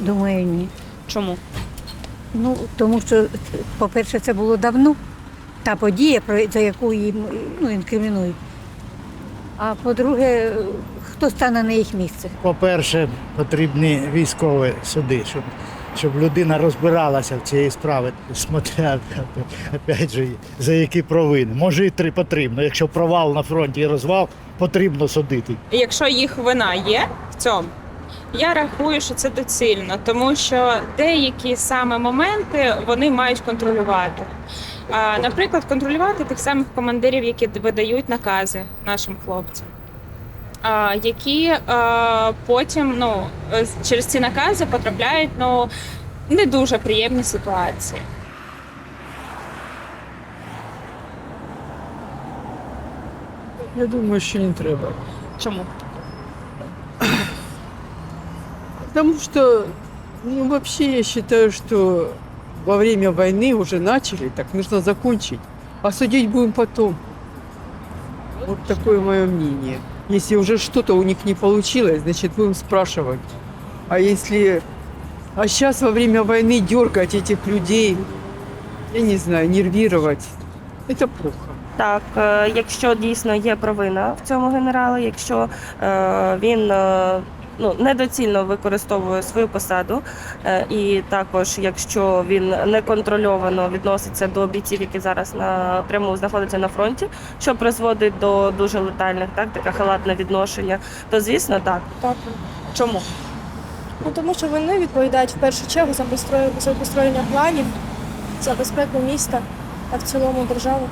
Думаю, ні. Чому? Ну, тому що, по-перше, це було давно, та подія, про- за яку їм ну, інкримінують. А по-друге, хто стане на їх місце? По-перше, потрібні військові суди, щоб, щоб людина розбиралася в цій справі, смотря опять же, за які провини. Може і три потрібно. Якщо провал на фронті і розвал, потрібно судити. І Якщо їх вина є в цьому, я рахую, що це доцільно, тому що деякі саме моменти вони мають контролювати. А, Наприклад, контролювати тих самих командирів, які видають накази нашим хлопцям. а, Які е, потім ну, е, через ці накази потрапляють ну, не дуже приємні ситуації. Я думаю, що не треба. Чому? Потому что, ну, вообще я считаю, что во время войны уже начали, так нужно закончить. А судить будем потом. Вот такое мое мнение. Если уже что-то у них не получилось, значит, будем спрашивать. А если... А сейчас во время войны дергать этих людей, я не знаю, нервировать, это плохо. Так, е, якщо дійсно є провина в цьому генерала, якщо е, він е, ну, недоцільно використовує свою посаду, е, і також якщо він неконтрольовано відноситься до бійців, які зараз напряму знаходяться на фронті, що призводить до дуже летальних так, таке халатне відношення, то звісно так. Так. Чому? Ну тому що вони відповідають в першу чергу за построєння планів, за безпеку міста та в цілому держави.